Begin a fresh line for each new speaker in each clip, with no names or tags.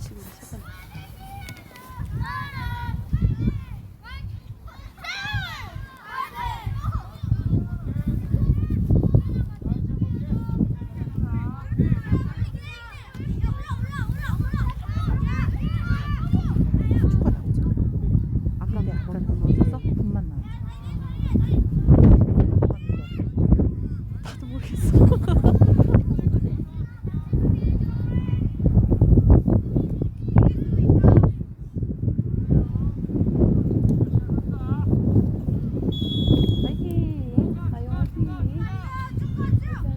치고 잠깐.
축구 나오죠. 아까
근데
아까
뭐 없었어?
분만 나왔죠.
나도 모르겠어. 파이팅! 아유 화이팅! 화이팅! 자, 괜찮아.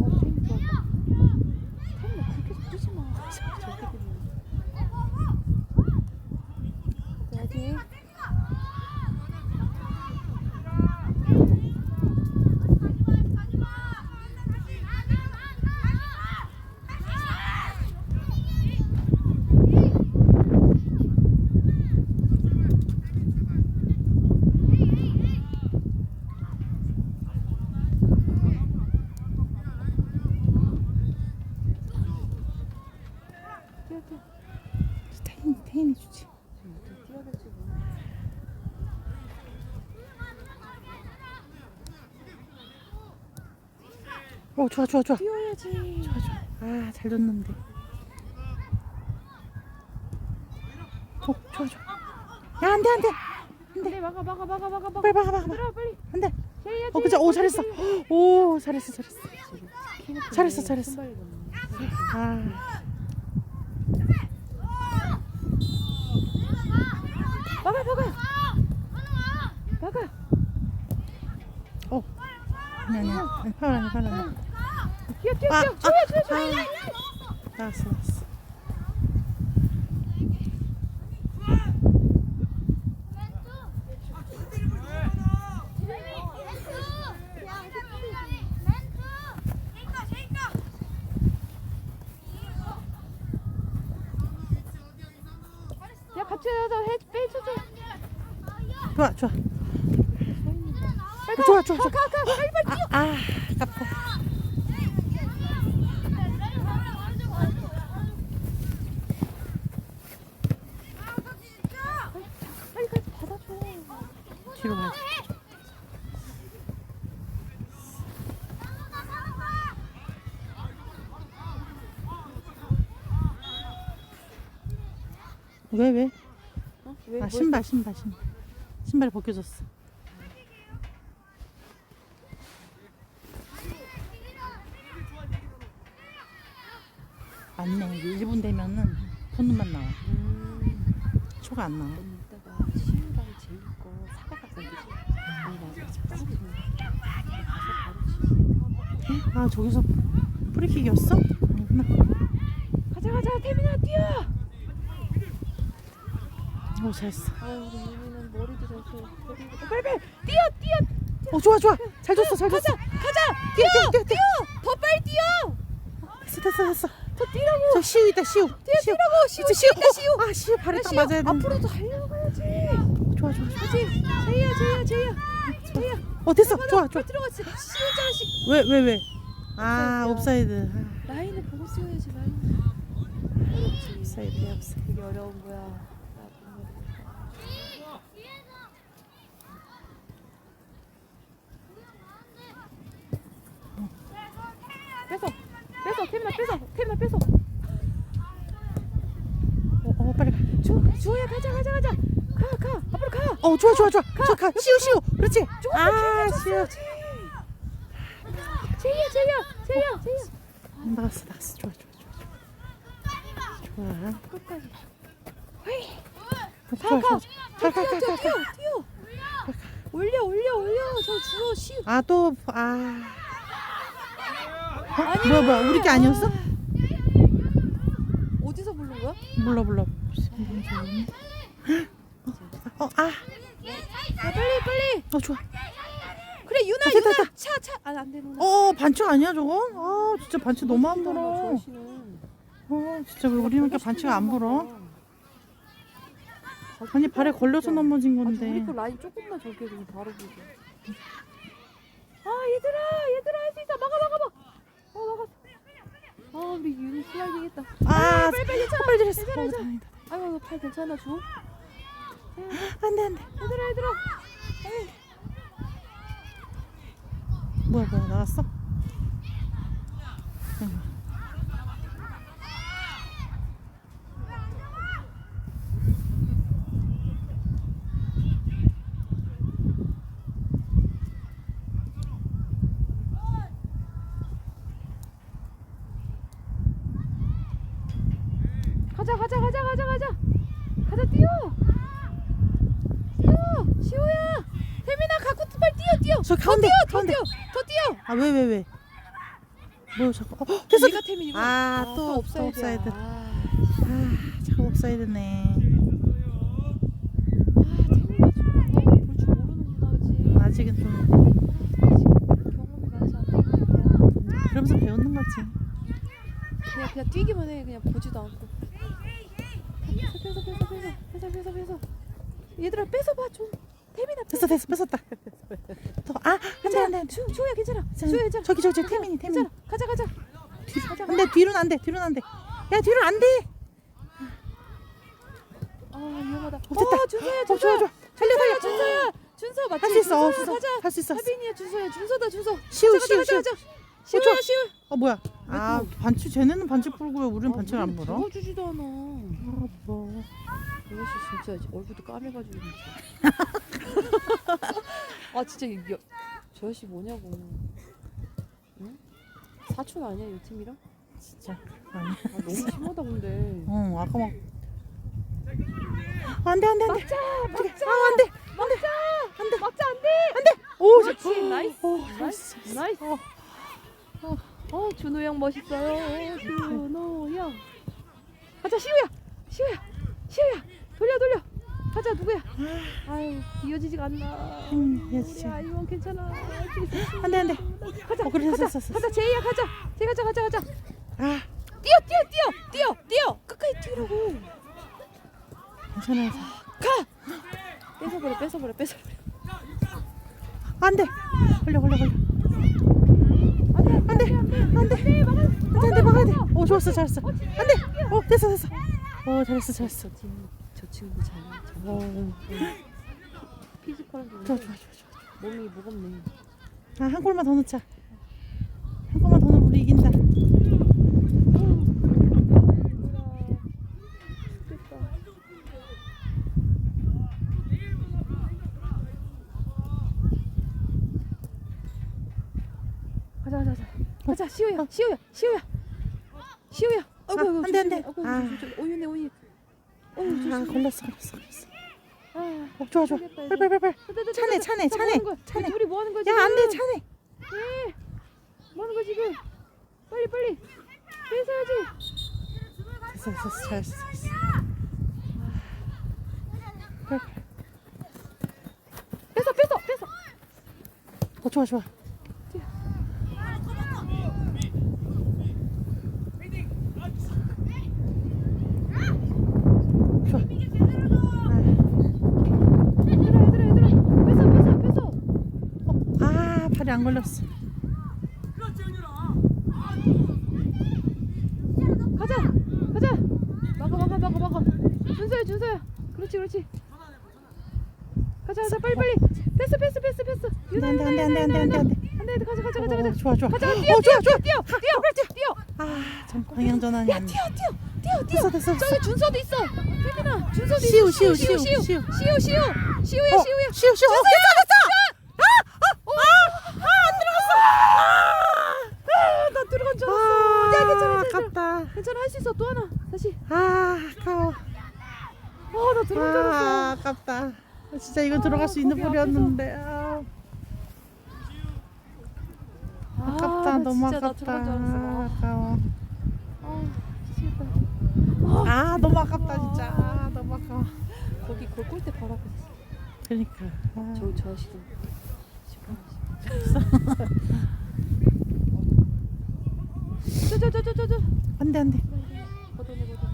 어, 템 좋았다. 템을 그렇게 뛰지 마. 저렇게 뛰면. 화이팅! 뛰어 뛰어.
태인 태인이 주지.
어떻게 뛰어야 될지 모르
어 좋아 좋아 좋아.
뛰어야지.
좋아 좋아. 아잘 줬는데. 어 좋아 좋아. 야 안돼 안돼.
빨리 막아 막아 막아 막아 막아.
빨리 막아 막아.
들어 빨리.
안돼.
제이야.
어 그죠. 오 잘했어. 오 잘했어 잘했어. 잘했어. 잘했어. 아
막아 막아. 막아.
어. 아니 아니 파울 아니.
뛰어
아,
뛰어.
아,
좋아 좋아. 아.
나왔어 나왔어.
야 같이 하자. 해 빼줘 줘.
좋아 좋아. 좋아 좋아 좋아.
가가 빨리 빨리 뛰어.
아 아깝다.
빨리 가서 받아줘.
뒤로 가야 돼. 왜 왜?
어? 왜, 아뭐
신발 신발 신발 신발이 벗겨졌어. 맞네. 1분 되면은 폰만 나와.
음.
초가 안 나와.
좀 이따가 시우랑 거 사과 맞아. 가서 바로 치.
아 저기서 프리킥이었어? 아니구나.
가자 가자 태민아 뛰어.
오 잘했어.
아 우리 유미는 머리도 잘 쳐. 빨리 빨리 뛰어 뛰어.
오 좋아 좋아. 잘 줬어 잘 줬어.
가자.
뛰어 뛰어 뛰어 뛰어.
더 빨리 뛰어.
됐어 됐어 됐어.
더 뛰라고.
저 시우 있다 시우.
뛰어 뛰라고. 시우
이제 시우.
있다 시우.
아 시우 발에 딱
시우.
맞아야 돼.
앞으로도 달려가야지.
좋아 좋아 좋아.
그렇지. 제이야 제이야 제이야. 제이야.
어 됐어. 좋아 좋아.
잘 들어갔지. 시우 자식.
왜 왜 왜? 아.
옵사이드.
아,
라인을 보고 쓰여야지 라인. 어렵지.
옵사이드야 옵사이드.
되게 어려운 거야. 나도 뺏어, 뺏어, 태민아 뺏어, 태민아 뺏어.
어, 어 빨리 가.
주, 주호야 가자, 가자, 가자. 가, 가, 앞으로 가.
어 좋아 좋아 좋아. 저 가. 시우 시우. 그렇지.
아더
시우.
제이야, 제이야, 제이야, 제이야.
나갔어 나갔어. 좋아 좋아 좋아. 좋아.
끝까지.
좋아
가, 가.
좋아.
뛰어,
가, 가,
뛰어,
가,
뛰어,
가,
뛰어, 뛰어. 올려, 올려, 올려. 저 주호 시우.
아또 아. 어? 뭐야 뭐야 우리 게 아니었어?
어디서 부른 거야?
몰라 몰라. 어 아.
아, 빨리, 빨리.
어 좋아.
그래, 유나,
아, 됐다,
유나.
됐다.
차, 차. 아, 안 돼, 누나.
어 반칙 아니야 저건? 아 진짜 반칙 너무 안 불어. 어 진짜 우리는 반칙 안 불어. 아니 발에 걸려서 넘어진
아,
건데.
우리 거 라인 조금만 저기 해도 바로 보죠. 아 얘들아 얘들아 할 수 있어 막아 막아 막 아 우리 윤이 시야 되겠다. 아, 아
빨리 빨리
괜찮아. 빨리 찾아. 아이고, 너팔 괜찮아 주?
아, 안돼 안돼.
얘들아 얘들아.
뭐야 뭐야 나갔어?
아
왜 왜 왜? 뭐야 자꾸? 어, 됐어.
네가 태민이고.
아, 또- 또
옵사이드야.
옵사이드.
아,
아 자꾸 옵사이드네.
태민아 좀 볼줄 모르는구나 그치.
아직은 좀
아직 경험이 많지 않다.
그러면서 배우는 거지.
그냥 그냥 뛰기만 해 그냥 보지도 않고. 뺏어 뺏어 뺏어 뺏어 뺏어 뺏어. 얘들아 뺏어봐 좀. 태민아
됐어 됐어 뺏었다. 또, 아 안돼 안돼.
주 주호야 괜찮아.
자,
주호야 괜찮아.
저기 저기 태민이 태민이.
괜찮아. 가자 가자. 가자.
안돼 뒤로는 안돼 뒤로는 안돼. 야 뒤로 안 돼.
아 위험하다.
어, 됐다.
어, 준서야
어
준서.
좋아 좋아. 달려 달려.
준서야 준서 맞지?
할 수 있어. 어,
준서야,
준서.
가자.
할 수 있어.
하빈이야 준서야 준서다 준서.
시우
가자,
시우
가자,
시우.
가자. 시우야 시우.
어 뭐야? 왜아
또?
반칙 쟤네는 반칙 풀고 왜 우리는 반칙을 안 불어?
불어주지도 않아.
아 뭐.
여시 진짜 얼굴도 까매가지고 진짜. 아 진짜 이 여- 저 아저씨 뭐냐고. 응? 사촌 아니야 이 팀이랑?
진짜 아니.
아 너무 심하다 근데.
어 아까 막. 안돼 안돼 안돼.
막자 막자
아 안돼.
막자 안돼 막자 안돼.
오
그렇지, 나이스.
오,
나이스 나이스.
어.
어, 어 준호 형 멋있어요. 준호 형. 가자 시우야 시우야 시우야 돌려 돌려. 가자 누구야? 아유 이어지지가 않나.
음, 이어지지.
아이원 괜찮아.
안돼 안돼.
가자
어, 그래,
가자
됐어, 됐어,
가자 제이야 가자 제이 가자 가자 가자
아
뛰어 뛰어 뛰어 뛰어 뛰어 끝까지 뛰라고
괜찮아.
가 뺏어버려 뺏어버려 뺏어버려
안돼. 걸려 걸려 걸려.
안돼
안돼 안돼 안돼 막아야 돼. 오 좋았어 잘했어. 안돼. 어 됐어 됐어. 오 잘했어 잘했어.
저 친구
잘오
피지컬은
좋아 좋아 좋아 좋아.
몸이 무겁네
아 한 골만 더 넣자. 한 골만 더 넣으면 우리 이긴다.
가자 가자 가자 가자 시우야 시우야 시우야 시우야 어이구
아,
어이구
안 돼, 안 돼.
조심해. 어이구,
아.
오윤네 오윤 어이구
아
조심
걸렸어 걸렸어 걸렸어.
아
어 좋아 좋아.
모르겠다,
빨리 빨리 빨리.
빨리.
차네, 차네,
자,
차네,
거야?
차네.
우리 뭐 하는 거지?
야 안 돼 차네.
네. 뭐 하는 거야 지금? 빨리 빨리. 뺏어야지.
됐어 됐어 잘했어 잘했어. 빨리, 빨리.
뺏어 뺏어 뺏어.
어 좋아 좋아. 좋아.
얘들아 얘들아 얘들아. 뺏어 뺏어 뺏어.
아 발이 안 걸렸어.
가자 가자. 막아 막아 막아 막아. 준서야 준서야. 그렇지 그렇지. 가자 가자 빨리 빨리. 뺏어 뺏어 뺏어 뺏어.
안돼 안돼 안돼 안돼 안돼 안돼.
안돼 가자 가자 가자
어,
가자.
좋아 좋아.
가자
어,
뛰어
좋아
뛰어
좋아.
뛰어 뛰어 뛰어.
아참 방향 전환이
야
안 돼.
뛰어 뛰어 뛰어 뛰어.
됐어. 됐어.
저기 준서도 있어. 혜민아 준서도
시우. 시우, 시우,
시우
시우.
시우 시우 시우야
어,
시우야.
쉬어 쉬어. 어, 됐어 됐어.
나 들어간 줄 알았어.
아
야, 괜찮아.
아깝다.
괜찮아 할 수 있어 또 하나 다시.
아 아까워.
아나 들어간 줄 알았어.
아 아깝다. 진짜 이거 들어갈 수
아,
있는 볼이었는데. 아, 아깝다
아,
너무 아깝다. 아까워.
아 미치겠다.
아 너무 아깝다 진짜. 아, 너무 아까워.
거기 그 골대 바로 앞에 있어.
그러니까. 아,
저저 아시죠? 저저저저 저
안 돼 안 돼.
걷어내 걷어.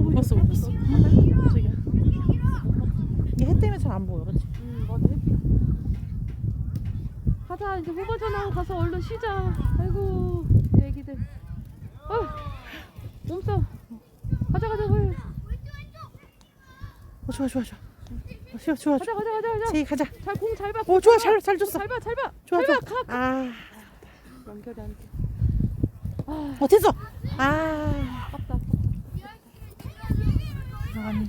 멈췄어 멈췄어 저기야 이게 보여 그치?
음 맞아 햇빛 가자 이제 후보전하고 가서 얼른 쉬자. 아이고 내 애기들. 어 몸싸움. 가자 가자 빨리
어 좋아 좋아 좋아. 어, 좋아 좋아
가자 가자 가자 가자.
제이 가자.
잘 공 잘봐
오 좋아 잘, 잘 줬어.
잘봐 잘봐.
좋아 좋아. 아.
연결이 안돼. 아
어, 됐어. 아.
아깝다.
아니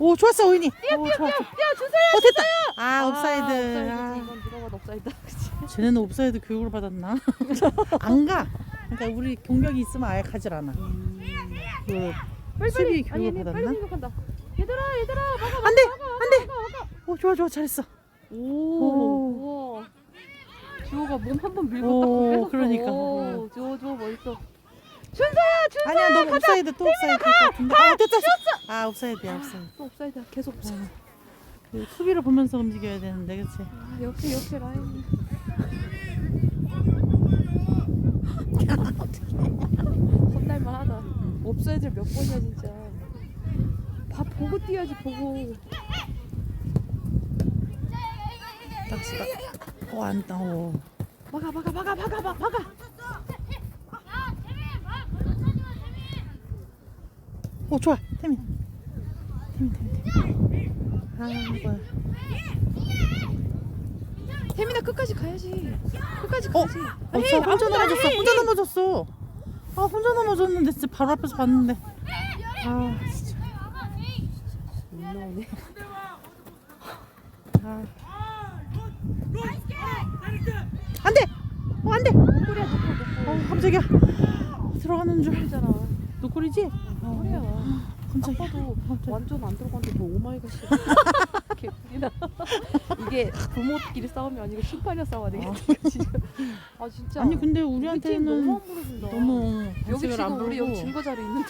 오 좋았어 오인이.
뛰어
오,
뛰어
좋아,
뛰어.
좋아.
뛰어 주세요
어 됐다. 아
아,
옵사이드. 아,
이건 누가 봐도 옵사이드. 그치?
쟤네는 옵사이드 교육을 받았나? 안 가. 그러니까 우리 공격이 있으면 아예 가질 않아. 그
빨리
수비
빨리
교육을
아니 아니 빨리
받았나?
공격한다. 얘들아 얘들아 막아 막아
안돼 안돼. 오 좋아 좋아 잘했어.
오, 우와. 주호가 몸 한 번 밀고
오,
딱 공격했어.
그러니까.
오, 주호 주호 멋있어. 준서야, 준서.
아니야 너 옵사이드 또 옵사이드 될것 같은데 아 됐다 아 옵사이드야 옵사이드
또 옵사이드야. 계속 옵사이드.
그 수비를 보면서 움직여야 되는데 그치
아, 역시 역시 라인. 혼날만 하다. 옵사이드 몇 번이야 진짜. 봐 보고 뛰어야지 보고.
딱 쓰다 오안 나오
막아 막아 막아 막아 막아 막아.
오 좋아 태민 태민 태민 태민 아 뭐야
태민아 끝까지 가야지. 끝까지
어?
가야지.
어, 저 혼자 넘어졌어. 혼자 넘어졌어. 아, 혼자 넘어졌는데 진짜 바로 앞에서 봤는데. 아, 진짜.
못 나오네.
아. 안 돼! 어, 안 돼!
꼬리야 놓고 놓고.
어, 깜짝이야. 들어가는 줄.
꼬리잖아.
노골이지?
꼬리야.
어, 깜짝이야.
아빠도 완전 안 들어갔는데 뭐 오마이갓이야. 개꿀이다. 이게 부모끼리 싸움이 아니고 심판이랑 싸워야 되겠다. 진짜. 아 진짜.
아니, 근데
우리 팀
우리한테는
너무 안 부러진다.
너무
여기
안
지금 우리 여기. 증거 자료 있는데.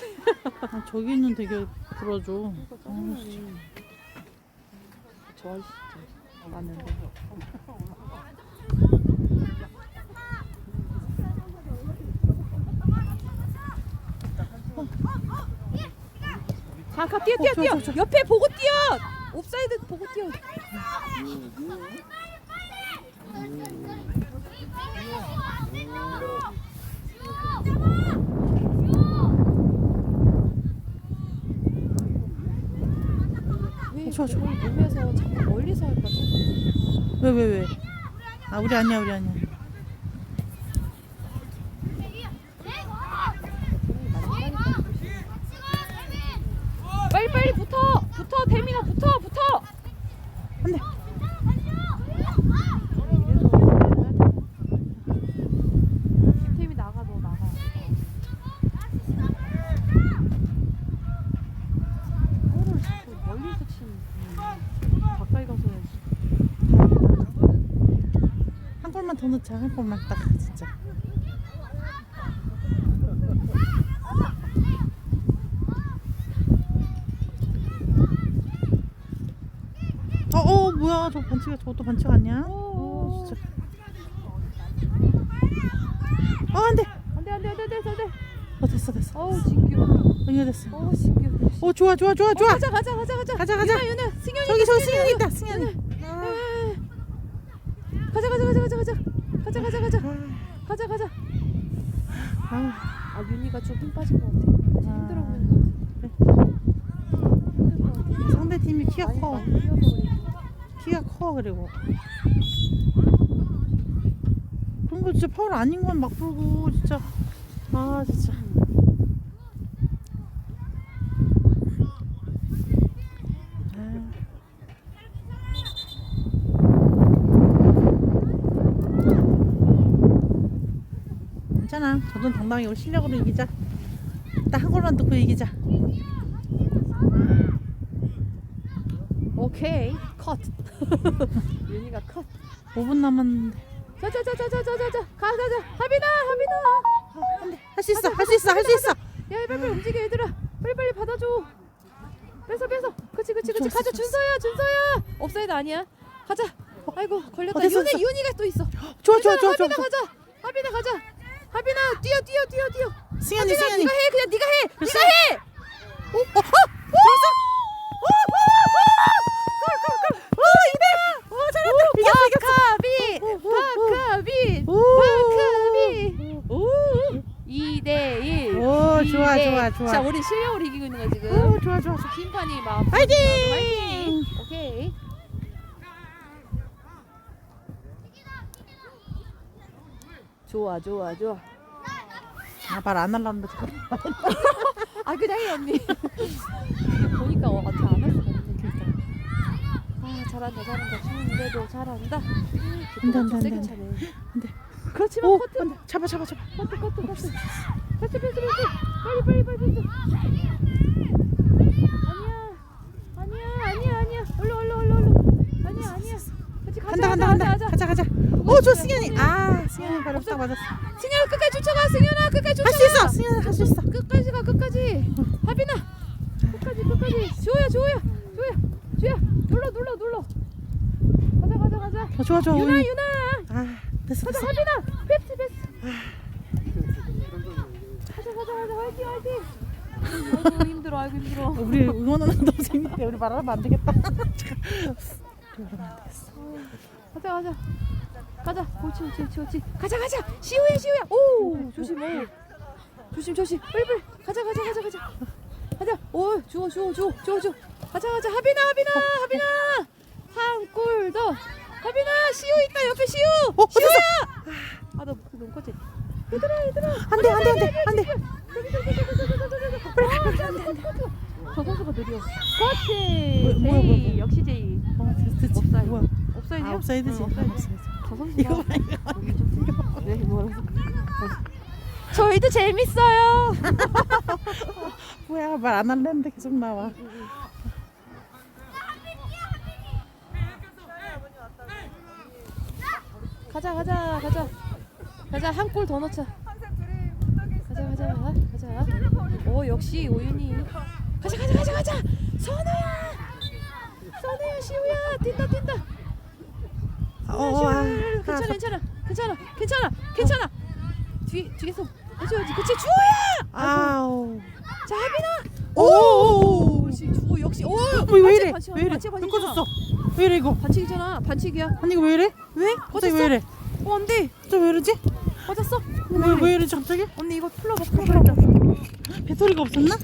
아, 저기는 되게 불어줘.
이거 짜증나네. 저 아저씨 진짜 맞는데. 가, 가, 뛰어, 뛰어,
어,
뛰어.
좋아.
옆에 보고 뛰어. 옵사이드 보고 뛰어. 왜
어, 좋아.
공을 몸에서 자꾸 멀리서 할 거지?
왜, 왜, 왜? 아, 우리 아니야, 우리 아니야.
빨리 빨리 붙어, 붙어, 대민아 붙어, 붙어.
안 돼.
김태미 나가 너 나가. 볼을 자꾸 멀리서 치는. 가까이 가서 해야지.
한 골만 딱, 진짜. 어, 어, 뭐야. 저 반칙이야. 저것도 반칙 아니야? 어, 진짜. 어, 안 돼.
안돼 안돼 안돼 안돼 안돼.
어, 됐어, 됐어.
어우 진규.
아니야, 됐어.
어우 진규.
어, 좋아, 좋아, 좋아, 좋아.
가자 가자 가자 가자.
가자, 가자.
윤아 승현이.
저기, 저기 승현이 있다, 승현이.
에, 가자 가자 가자 가자 가자. 가자 가자 가자. 가자 가자.
아,
아 윤이가 좀 힘 빠진 것 같아. 힘들어 보이는 것 같아.
상대 팀이 키가
많이
커.
많이.
키가 커, 그리고. 그런 거 진짜 파울 아닌 건 막 부르고, 진짜. 아, 진짜. 아. 괜찮아. 저는 당당히 우리 실력으로 이기자. 딱 한 골만 넣고 이기자.
오케이. 컷. 윤이가 컷.
5분 남았는데.
자자자자자자자자. 가 가자 하빈아 하빈아
할수 있어 할 수 있어 할 수 있어.
야 빨리 빨리 움직여 얘들아. 빨리 빨리 받아줘. 뺏어 뺏어. 그치 그치 그치. 가자. 준서야 준서야. 업사이드 아니야. 가자. 아이고 걸렸다.
어, 됐어.
윤이가 또 있어.
좋아 좋아 좋아 좋아
하빈아. 가자. 하빈아 가자 하빈아 뛰어 뛰어 뛰어 뛰어
승현이
하빈아
승현이
네가 해 그냥 네가 해
됐어.
네가 해
어? 어? 오 이대 오 잘한다 이겼어 이겼어
바카빈 바카빈
오.
바카빈 오 2대 1
오, 좋아, 좋아, 좋아.
자 우리 실력으로 이기고 있는 거야 지금
오 좋아 좋아 좋아
심판이 막
화이팅!
화이팅! 오케이. 좋아 좋아 좋아.
아말 안 할란다 지금
아 그냥 해 언니. 보니까 어, 잘안 할 수가 없네 진짜. 아 잘한다 잘한다 추운데도 잘한다.
안 돼, 안 돼, 안
세게
돼,
차네.
안 돼.
그렇지만
오
커트
안돼 잡아 잡아 잡아
커트 커트 커트. 패스 패스 패스. 빨리 빨리 빨리 패스. 아니야 아니야 아니야 아니야. 얼른 얼른 얼른 얼른. 아니야 아니야. 그렇지 가자
간다 간다
가자
간다.
가자.
가자 가자. 오 좋아 승현이. 아 승현이 바로. 딱 맞았어.
승현아 끝까지 쫓아가 승현아 끝까지 쫓아가
할수 있어 승현이 할수 있어.
끝까지 가 끝까지. 하빈아 끝까지 끝까지. 조야 조야 조야 조야. 눌러 눌러 눌러. 가자 가자 가자.
어, 좋아 좋아.
유나
우리
유나.
아 됐어
가자
됐어.
하빈아. 펩스 펩스 가자 가자 가자. 화이팅 화이팅. 아이고 힘들어 아이고 힘들어.
우리 응원하는 거 너무 재밌대 우리 말하면 안 되겠다
가자 가자. 가자. 옳지 옳지 옳지 옳지 가자 가자. 시우야 시우야. 오! 조심 오 조심 조심. 빨리 빨리. 가자 가자 가자 가자. 가자. 오 주워 주워 주워 주워 주워. 가자 가자. 하빈아 하빈아 하빈아. 한골 더. 하빈아 시우 있다. 옆에 시우.
어,
시우야! 아나 목소리 너무 커지. 얘들아 얘들아.
안돼 안돼 안돼 안돼.
저 선수가 느려. 그렇지 제이. 역시 제이
어 됐지
업사이드
뭐야
업사이드야?
아 업사이드지
응, 업사이드.
업사이드.
저 선수가
이거 봐 이거
몸이 좀 틀려. 네, 뭐라서. 저희도 재밌어요.
뭐야 말 안 할랬는데 계속 나와
가자, 가자, 가자. 가자, 한 골 더 넣자. 가자, 가자, 가자. 오, 역시 오윤이. 가자, 가자, 가자, 가자. 선우야. 선우야, 시우야. 뛴다, 뛴다.
어,
시우야,
아,
괜찮아,
아,
괜찮아, 괜찮아, 괜찮아, 괜찮아. 뒤 뒤에서 해줘야지. 그치, 주호야.
아우
자, 하빈아.
오오오
그렇지, 주호 역시. 오,
왜 이래
반칙,
왜 이래
반칙,
왜
반칙,
꺼졌어 왜 이래 이거
반칙이잖아. 반칙이야.
아니 이거 왜 이래
왜?
갑자기? 왜 이래
어, 안 돼.
갑자기 왜 이러지
꺼졌어?
왜, 왜 이러지 갑자기
언니 이거 풀러봐, 풀러봐.
배터리가 없었나